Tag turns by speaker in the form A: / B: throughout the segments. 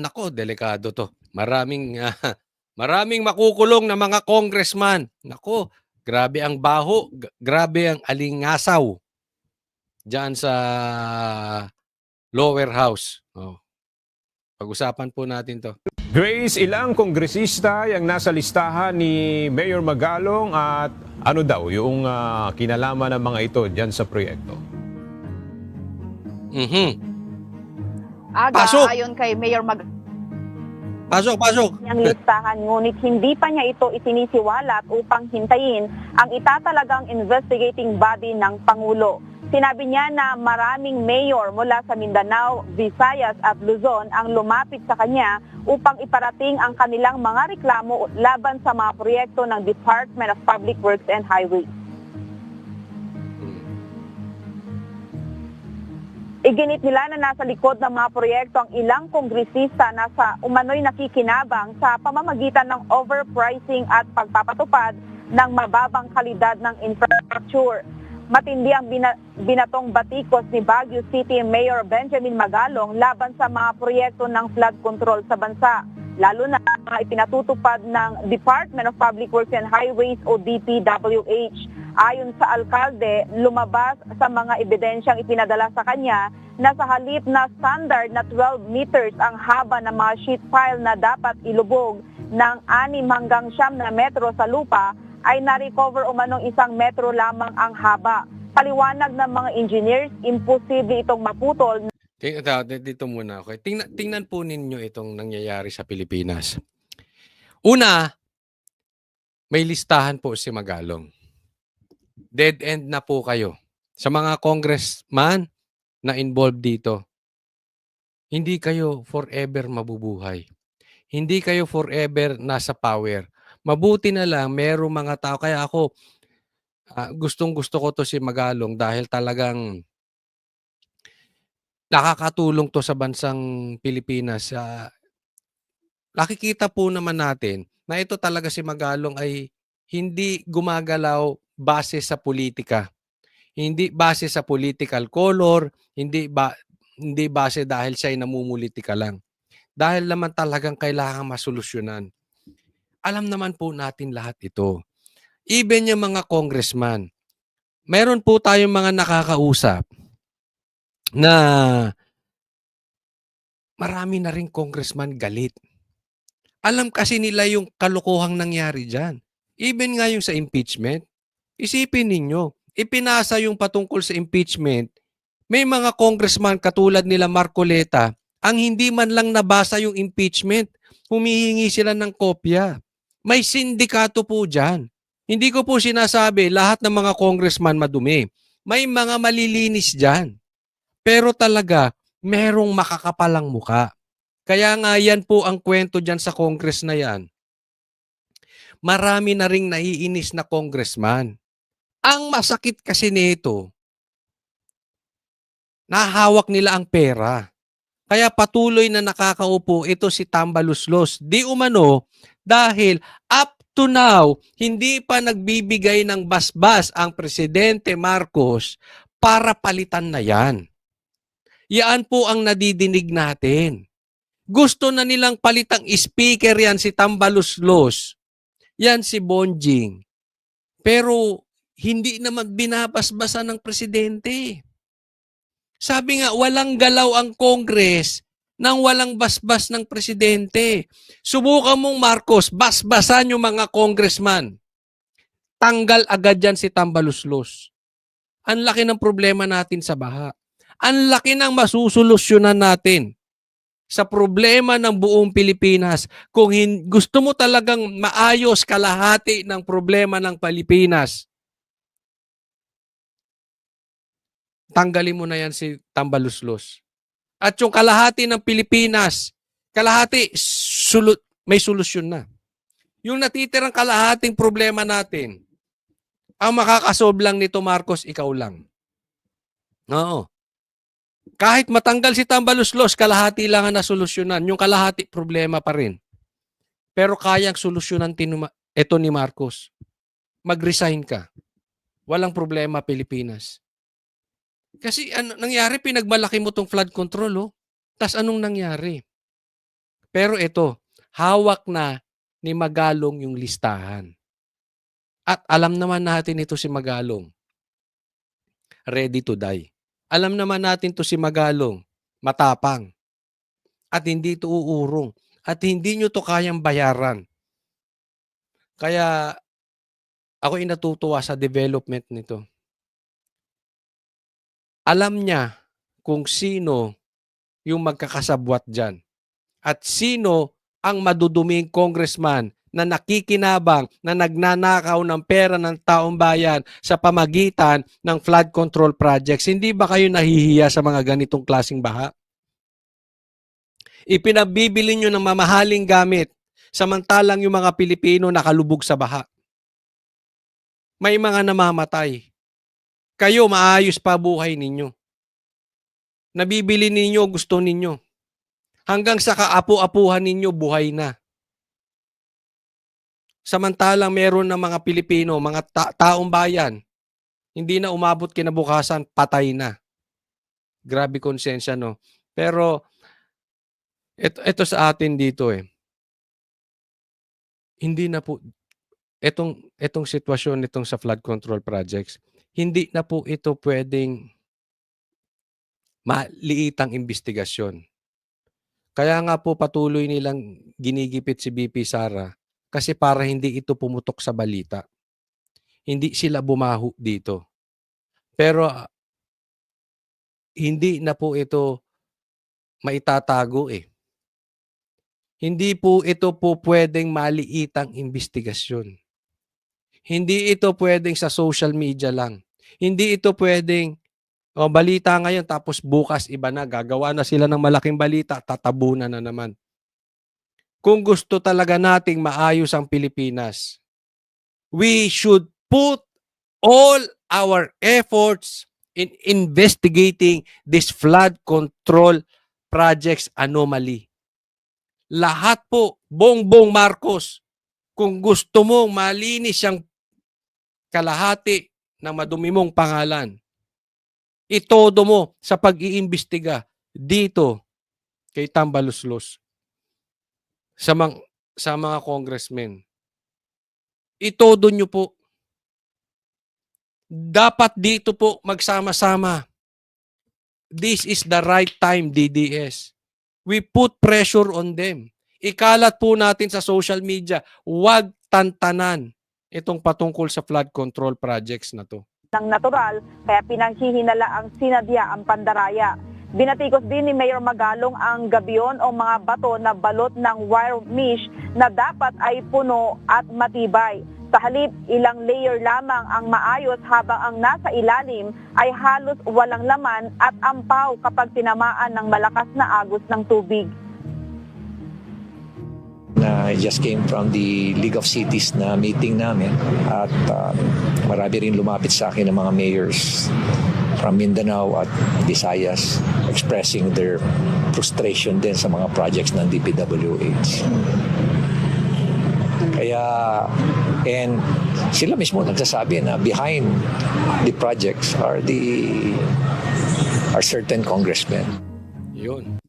A: nako, delikado to. Maraming ah, maraming makukulong na mga congressman. Nako, grabe ang baho, grabe ang alingasaw diyan sa lower house. Oh. Pag-usapan po natin to.
B: Grace, ilang kongresista yung nasa listahan ni Mayor Magalong at ano daw yung ah, kinalaman ng mga ito dyan sa proyekto?
A: Mhm.
C: Aga,
A: Pasok!
C: ayon kay Mayor Mag
A: Pasok, pasok.
C: niyang listahan ngunit hindi pa niya ito isinisiwalat upang hintayin ang itatalagang investigating body ng Pangulo. Sinabi niya na maraming mayor mula sa Mindanao, Visayas at Luzon ang lumapit sa kanya upang iparating ang kanilang mga reklamo laban sa mga proyekto ng Department of Public Works and Highways. Iginit nila na nasa likod ng mga proyekto ang ilang kongresista na sa umano'y nakikinabang sa pamamagitan ng overpricing at pagpapatupad ng mababang kalidad ng infrastructure. Matindi ang bina- binatong batikos ni Baguio City Mayor Benjamin Magalong laban sa mga proyekto ng flood control sa bansa, lalo na mga ipinatutupad ng Department of Public Works and Highways o DPWH. Ayon sa alkalde, lumabas sa mga ebidensyang ipinadala sa kanya na sa halip na standard na 12 meters ang haba ng mga sheet pile na dapat ilubog ng 6 hanggang 9 na metro sa lupa ay na-recover umanong isang metro lamang ang haba. Paliwanag ng mga engineers, imposible itong maputol
A: dito muna okay. Tingnan, tingnan po ninyo itong nangyayari sa Pilipinas. Una, may listahan po si Magalong. Dead end na po kayo. Sa mga congressman na involved dito, hindi kayo forever mabubuhay. Hindi kayo forever nasa power. Mabuti na lang, merong mga tao. Kaya ako, ah, gustong gusto ko to si Magalong dahil talagang nakakatulong to sa bansang Pilipinas. sa nakikita po naman natin na ito talaga si Magalong ay hindi gumagalaw base sa politika. Hindi base sa political color, hindi ba hindi base dahil siya ay namumulitika lang. Dahil naman talagang kailangan masolusyonan. Alam naman po natin lahat ito. Even yung mga congressman, meron po tayong mga nakakausap na marami na rin congressman galit. Alam kasi nila yung kalokohang nangyari dyan. Even nga yung sa impeachment, isipin ninyo, ipinasa yung patungkol sa impeachment, may mga congressman katulad nila Marcoleta, ang hindi man lang nabasa yung impeachment, humihingi sila ng kopya. May sindikato po dyan. Hindi ko po sinasabi lahat ng mga congressman madumi. May mga malilinis dyan. Pero talaga, merong makakapalang muka. Kaya nga yan po ang kwento dyan sa Congress na yan. Marami na ring naiinis na congressman. Ang masakit kasi nito, nahawak nila ang pera. Kaya patuloy na nakakaupo ito si Tambaluslos. Di umano dahil up to now, hindi pa nagbibigay ng basbas ang Presidente Marcos para palitan na yan. Yan po ang nadidinig natin. Gusto na nilang palitang speaker yan si Tambaluslos. Yan si Bonjing. Pero hindi naman binabasbasan ng presidente. Sabi nga, walang galaw ang Congress nang walang basbas ng presidente. Subukan mong Marcos, basbasan yung mga congressman. Tanggal agad yan si Tambaluslos. Ang laki ng problema natin sa baha. Ang laki ng masusolusyonan natin sa problema ng buong Pilipinas. Kung gusto mo talagang maayos kalahati ng problema ng Pilipinas, tanggalin mo na yan si Tambaluslos. At yung kalahati ng Pilipinas, kalahati, sulu- may solusyon na. Yung natitirang kalahating problema natin, ang makakasolve lang nito, Marcos, ikaw lang. Oo. Kahit matanggal si Tambaluslos, kalahati lang ang nasolusyonan. Yung kalahati, problema pa rin. Pero kayang solusyonan tinuma- ito ni Marcos. Mag-resign ka. Walang problema, Pilipinas. Kasi ano nangyari, pinagmalaki mo tong flood control, oh. Tapos anong nangyari? Pero ito, hawak na ni Magalong yung listahan. At alam naman natin ito si Magalong. Ready to die. Alam naman natin to si Magalong. Matapang. At hindi to uurong. At hindi nyo to kayang bayaran. Kaya ako ay natutuwa sa development nito. Alam niya kung sino yung magkakasabwat dyan. At sino ang maduduming congressman na nakikinabang na nagnanakaw ng pera ng taong bayan sa pamagitan ng flood control projects. Hindi ba kayo nahihiya sa mga ganitong klasing baha? Ipinabibili nyo ng mamahaling gamit samantalang yung mga Pilipino nakalubog sa baha. May mga namamatay. Kayo maayos pa buhay ninyo. Nabibili ninyo gusto ninyo. Hanggang sa kaapu-apuhan ninyo buhay na. Samantalang meron ng mga Pilipino, mga ta- taong bayan, hindi na umabot kinabukasan, patay na. Grabe konsensya, no? Pero, ito, ito sa atin dito eh. Hindi na po, etong, etong sitwasyon nitong sa flood control projects, hindi na po ito pwedeng maliitang investigasyon. Kaya nga po patuloy nilang ginigipit si BP Sara kasi para hindi ito pumutok sa balita. Hindi sila bumaho dito. Pero ah, hindi na po ito maitatago eh. Hindi po ito po pwedeng maliitang investigasyon. Hindi ito pwedeng sa social media lang. Hindi ito pwedeng o balita ngayon tapos bukas iba na gagawa na sila ng malaking balita tatabunan na naman. Kung gusto talaga nating maayos ang Pilipinas, we should put all our efforts in investigating this flood control projects anomaly. Lahat po, Bongbong Marcos, kung gusto mong malinis ang kalahati ng madumi mong pangalan, itodo mo sa pag-iimbestiga dito kay Tambaluslos sa mga, sa mga congressmen. Itodo nyo po. Dapat dito po magsama-sama. This is the right time, DDS. We put pressure on them. Ikalat po natin sa social media, huwag tantanan itong patungkol sa flood control projects na to.
C: ng natural kaya pinanghihinala ang sinadya ang pandaraya. Binatikos din ni Mayor Magalong ang gabion o mga bato na balot ng wire mesh na dapat ay puno at matibay. Sa halip, ilang layer lamang ang maayos habang ang nasa ilalim ay halos walang laman at ampaw kapag tinamaan ng malakas na agos ng tubig.
D: Na just came from the League of Cities na meeting namin at uh, marami rin lumapit sa akin ng mga mayors from Mindanao at Visayas expressing their frustration din sa mga projects ng DPWH. Kaya, and sila mismo nagsasabi na behind the projects are the are certain congressmen.
A: Yun.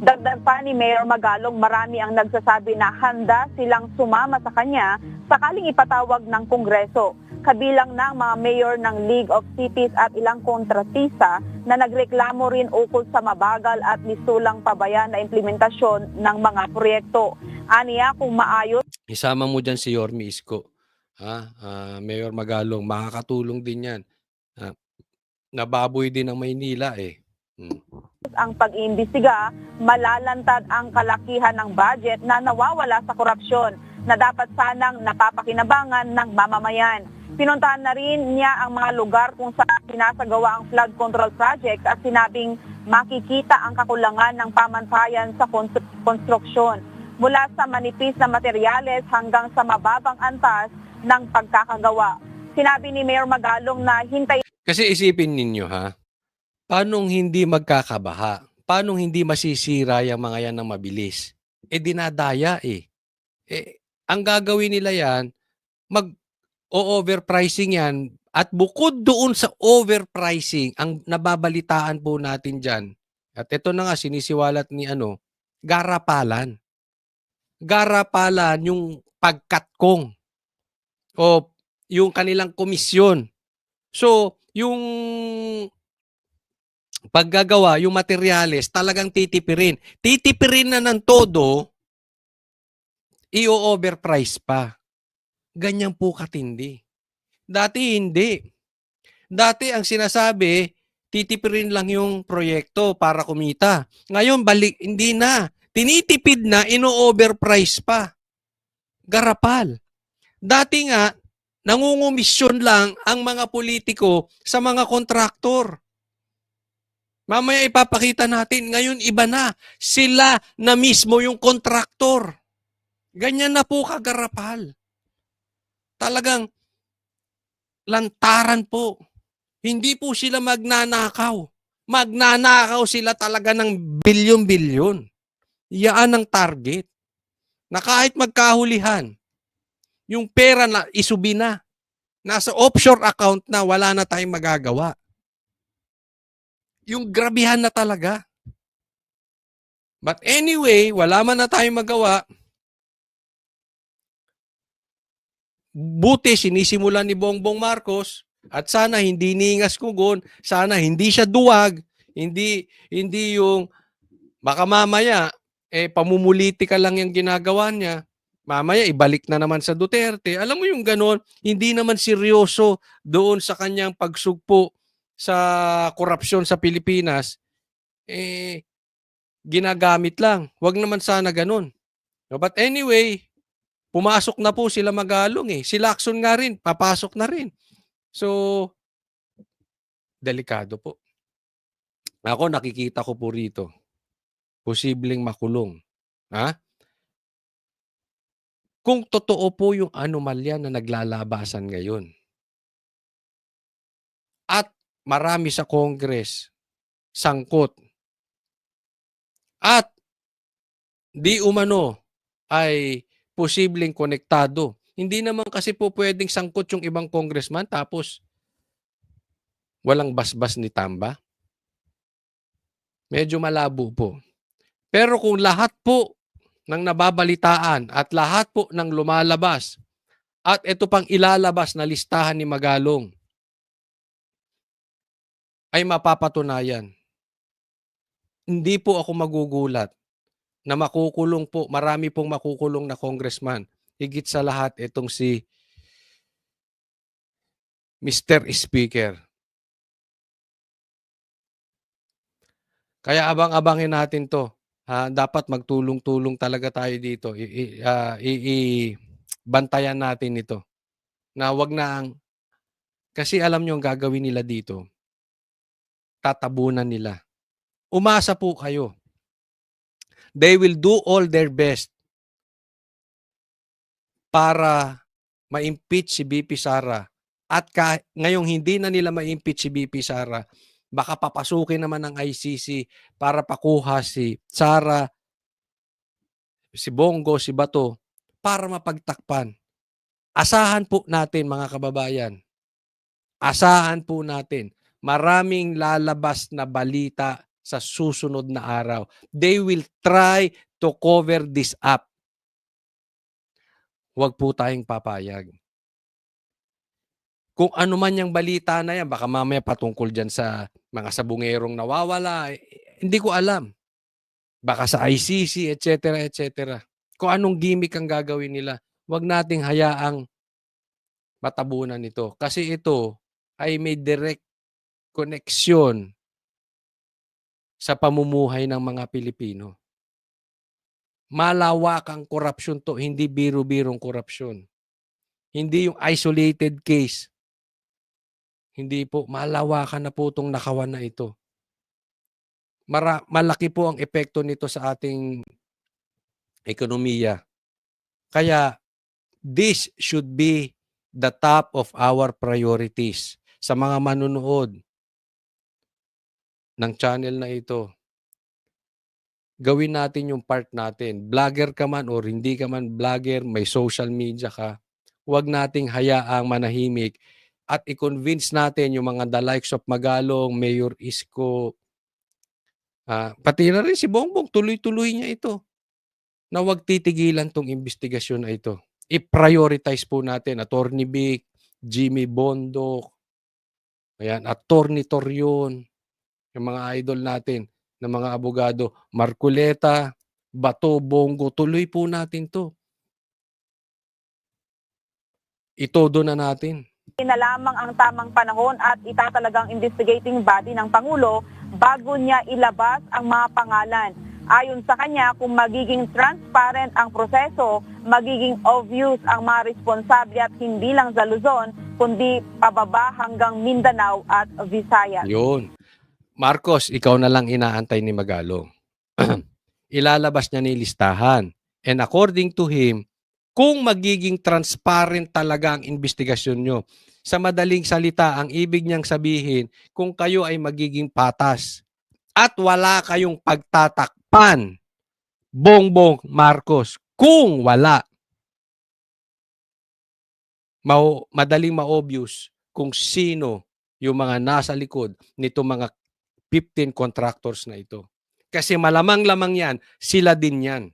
C: Dagdag pa ni Mayor Magalong, marami ang nagsasabi na handa silang sumama sa kanya sakaling ipatawag ng Kongreso. Kabilang ng mga mayor ng League of Cities at ilang kontratista na nagreklamo rin ukol sa mabagal at misulang pabayan na implementasyon ng mga proyekto. Aniya kung maayos
A: Isama mo dyan si Yormi Isko. Ha? Ah, Mayor Magalong, makakatulong din yan. Ah, nababoy din ng Maynila eh. Hmm.
C: Ang pag-iimbestiga, malalantad ang kalakihan ng budget na nawawala sa korupsyon na dapat sanang napapakinabangan ng mamamayan. Pinuntahan na rin niya ang mga lugar kung saan sinasagawa ang flood control project at sinabing makikita ang kakulangan ng pamantayan sa konstru- konstruksyon mula sa manipis na materyales hanggang sa mababang antas ng pagkakagawa. Sinabi ni Mayor Magalong na hintay
A: Kasi isipin ninyo ha, paanong hindi magkakabaha? Paanong hindi masisira yung mga yan ng mabilis? Eh dinadaya eh. eh ang gagawin nila yan, mag o-overpricing yan at bukod doon sa overpricing, ang nababalitaan po natin dyan, At ito na nga sinisiwalat ni ano, garapalan. Garapalan yung pagkatkong o yung kanilang komisyon. So, yung paggagawa, yung materyales, talagang titipirin. Titipirin na ng todo, i-overprice pa. Ganyan po katindi. Dati hindi. Dati ang sinasabi, titipirin lang yung proyekto para kumita. Ngayon, balik, hindi na. Tinitipid na, ino-overprice pa. Garapal. Dati nga, nangungumisyon lang ang mga politiko sa mga kontraktor. Mamaya ipapakita natin, ngayon iba na. Sila na mismo yung kontraktor. Ganyan na po kagarapal. Talagang lantaran po. Hindi po sila magnanakaw. Magnanakaw sila talaga ng bilyon-bilyon. Yaan ang target. Na kahit magkahulihan, yung pera na isubi na. Nasa offshore account na, wala na tayong magagawa. Yung grabihan na talaga. But anyway, wala man na tayong magawa. Buti sinisimulan ni Bongbong Marcos at sana hindi ningas kugon, sana hindi siya duwag, hindi hindi yung baka mamaya eh pamumulitika lang yung ginagawa niya. Mamaya ibalik na naman sa Duterte. Alam mo yung ganon, hindi naman seryoso doon sa kanyang pagsugpo sa korupsyon sa Pilipinas. Eh ginagamit lang. Huwag naman sana ganon. But anyway, pumasok na po sila Magalong eh. Si Lacson nga rin, papasok na rin. So, delikado po. Ako nakikita ko po rito, posibleng makulong. Ha? Kung totoo po yung anomalya na naglalabasan ngayon, at marami sa Congress sangkot, at di umano ay posibleng konektado. Hindi naman kasi po pwedeng sangkot yung ibang congressman tapos walang basbas ni Tamba. Medyo malabo po. Pero kung lahat po ng nababalitaan at lahat po ng lumalabas at ito pang ilalabas na listahan ni Magalong ay mapapatunayan. Hindi po ako magugulat na makukulong po, marami pong makukulong na congressman. Higit sa lahat, itong si Mr. Speaker. Kaya abang-abangin natin to. Ha, dapat magtulong-tulong talaga tayo dito. I, i, i- bantayan natin ito. Na wag na ang kasi alam nyo ang gagawin nila dito. Tatabunan nila. Umasa po kayo. They will do all their best para ma-impeach si BP Sara. At ka, ngayong hindi na nila ma-impeach si BP Sara, baka papasukin naman ng ICC para pakuha si Sara, si Bongo, si Bato, para mapagtakpan. Asahan po natin mga kababayan. Asahan po natin. Maraming lalabas na balita sa susunod na araw. They will try to cover this up. Huwag po tayong papayag. Kung ano man yung balita na yan, baka mamaya patungkol dyan sa mga sabungerong nawawala, eh, hindi ko alam. Baka sa ICC, etc., etc. Kung anong gimmick ang gagawin nila, huwag nating hayaang matabunan ito. Kasi ito ay may direct connection sa pamumuhay ng mga Pilipino. Malawak ang korupsyon to, hindi biro-birong korupsyon. Hindi yung isolated case. Hindi po, malawakan na po itong nakawan na ito. Mara, malaki po ang epekto nito sa ating ekonomiya. Kaya, this should be the top of our priorities sa mga manunood ng channel na ito. Gawin natin yung part natin. Vlogger ka man or hindi ka man vlogger, may social media ka, huwag nating hayaang manahimik at i-convince natin yung mga the likes of Magalong, Mayor Isko, Ah, pati na rin si Bongbong, tuloy-tuloy niya ito. Na huwag titigilan tong investigasyon na ito. I-prioritize po natin, Attorney Vic, Jimmy Bondok, ayan, Attorney Torion, yung mga idol natin, ng mga abogado, Marculeta, Bato, Bongo, tuloy po natin to. Itodo na natin.
C: na lamang ang tamang panahon at itatalagang investigating body ng Pangulo bago niya ilabas ang mga pangalan. Ayon sa kanya, kung magiging transparent ang proseso, magiging obvious ang mga responsable at hindi lang sa Luzon, kundi pababa hanggang Mindanao at Visayas.
A: Yun. Marcos, ikaw na lang inaantay ni Magalong. Ilalabas niya ni listahan. And according to him, kung magiging transparent talaga ang investigasyon nyo, sa madaling salita, ang ibig niyang sabihin, kung kayo ay magiging patas at wala kayong pagtatakpan, Bongbong Marcos, kung wala, mau madaling ma-obvious kung sino yung mga nasa likod nito mga 15 contractors na ito. Kasi malamang-lamang yan, sila din yan.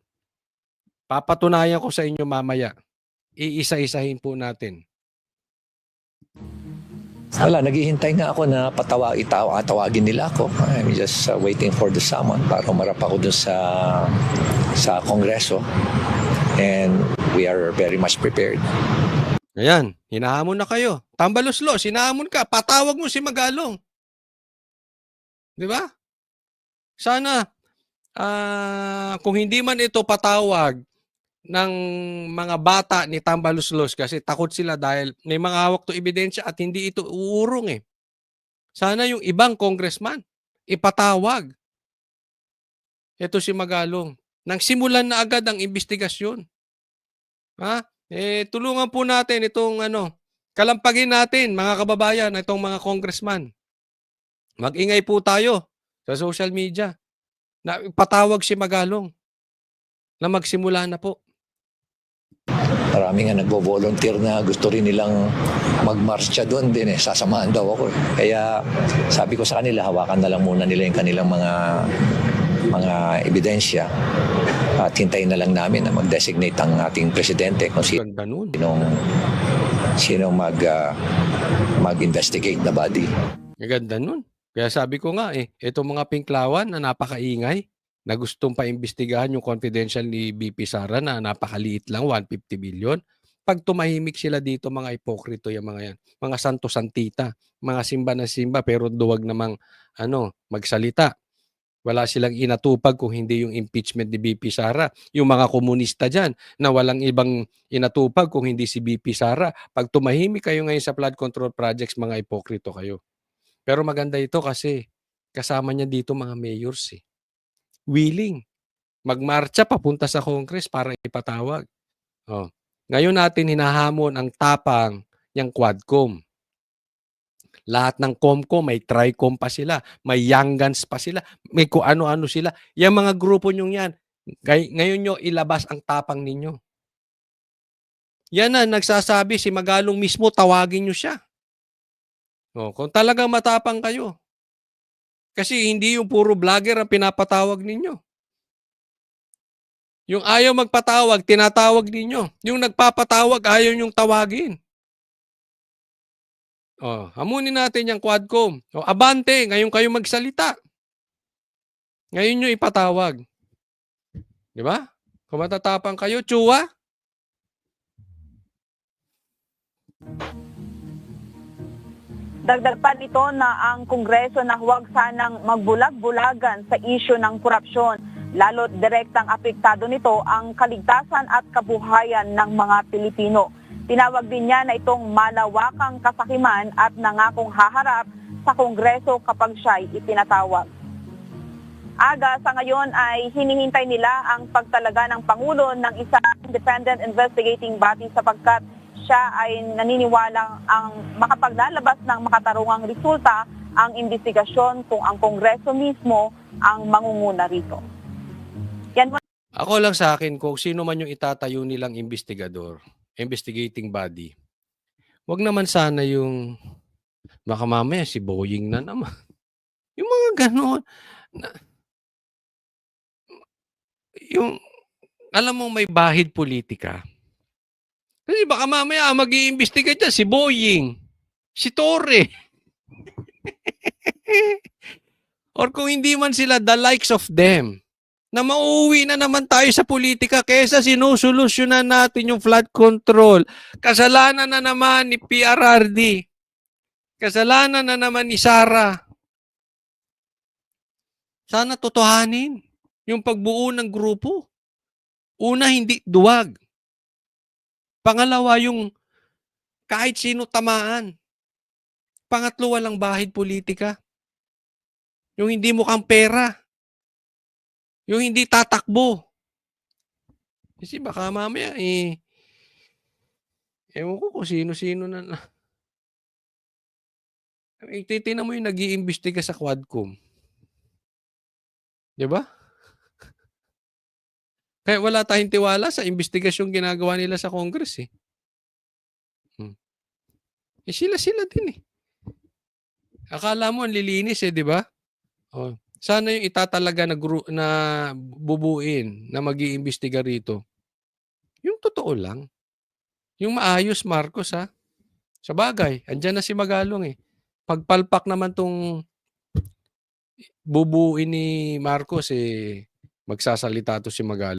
A: Papatunayan ko sa inyo mamaya. Iisa-isahin po natin.
D: Wala, naghihintay nga ako na patawa, itaw, tawagin nila ako. I'm just uh, waiting for the summon para umarap ako dun sa, sa kongreso. And we are very much prepared.
A: Ayan, hinahamon na kayo. Tambaluslos, hinahamon ka. Patawag mo si Magalong. Di ba? Sana, ah, kung hindi man ito patawag ng mga bata ni Tambaluslos kasi takot sila dahil may mga hawak to ebidensya at hindi ito uurong eh. Sana yung ibang congressman ipatawag. Ito si Magalong. Nang simulan na agad ang investigasyon. Ha? Eh, tulungan po natin itong ano, kalampagin natin mga kababayan, itong mga congressman. Mag-ingay po tayo sa social media. Na patawag si Magalong na magsimula na po.
D: Marami nga nagbo-volunteer na gusto rin nilang magmarsya doon din eh. Sasamahan daw ako eh. Kaya sabi ko sa kanila, hawakan na lang muna nila yung kanilang mga mga ebidensya at hintayin na lang namin na mag-designate ang ating presidente kung sino sinong sino mag ah, mag-investigate na body.
A: Ganda nun. Kaya sabi ko nga eh, itong mga pinklawan na napakaingay, na gustong paimbestigahan yung confidential ni BP Sara na napakaliit lang, 150 billion. Pag tumahimik sila dito, mga ipokrito yung mga yan. Mga santo-santita, mga simba na simba pero duwag namang ano, magsalita. Wala silang inatupag kung hindi yung impeachment ni BP Sara. Yung mga komunista dyan na walang ibang inatupag kung hindi si BP Sara. Pag tumahimik kayo ngayon sa flood control projects, mga ipokrito kayo. Pero maganda ito kasi kasama niya dito mga mayors eh. Willing. Magmarcha papunta sa Congress para ipatawag. Oh. Ngayon natin hinahamon ang tapang ng Quadcom. Lahat ng Comcom, may Tricom pa sila, may Young Guns pa sila, may kung ano-ano sila. Yung mga grupo nyong yan, ngay- ngayon nyo ilabas ang tapang ninyo. Yan na, nagsasabi si Magalong mismo, tawagin nyo siya. Oh, kung talagang matapang kayo. Kasi hindi yung puro vlogger ang pinapatawag ninyo. Yung ayaw magpatawag, tinatawag ninyo. Yung nagpapatawag, ayaw yung tawagin. Oh, hamunin natin yung Quadcom. O, abante, ngayon kayo magsalita. Ngayon nyo ipatawag. Di ba? Kung matatapang kayo, tsuwa.
C: Dagdag pa nito na ang Kongreso na huwag sanang magbulag-bulagan sa isyu ng korupsyon. Lalo't direktang apektado nito ang kaligtasan at kabuhayan ng mga Pilipino. Tinawag din niya na itong malawakang kasakiman at nangakong haharap sa Kongreso kapag siya'y ipinatawag. Aga sa ngayon ay hinihintay nila ang pagtalaga ng Pangulo ng isang independent investigating body sapagkat siya ay naniniwalang ang makapaglalabas ng makatarungang resulta ang investigasyon kung ang Kongreso mismo ang mangunguna rito. Yan
A: Ako lang sa akin, kung sino man yung itatayo nilang investigador, investigating body, wag naman sana yung baka mamaya si Boying na naman. Yung mga ganon. Na, yung, alam mo, may bahid politika. Kasi baka mamaya mag iimbestiga dyan si Boying, si Torre. Or kung hindi man sila the likes of them, na mauuwi na naman tayo sa politika kesa sinusolusyonan natin yung flood control. Kasalanan na naman ni PRRD. Kasalanan na naman ni Sara. Sana totohanin yung pagbuo ng grupo. Una, hindi duwag. Pangalawa, yung kahit sino tamaan. Pangatlo, walang bahid politika. Yung hindi mukhang pera. Yung hindi tatakbo. Kasi baka mamaya eh, ewan ko kung sino-sino na na. Titignan mo yung nag iimbestiga sa Quadcom. Di ba? Kaya wala tayong tiwala sa investigasyong ginagawa nila sa Congress eh. Hmm. Eh sila-sila din eh. Akala mo ang lilinis eh, di ba? Oh. Sana yung itatalaga na, gru- na bubuin na mag iimbestiga rito. Yung totoo lang. Yung maayos, Marcos ha. Sa bagay, andyan na si Magalong eh. Pagpalpak naman tong bubuin ni Marcos eh, magsasalita to si Magalong.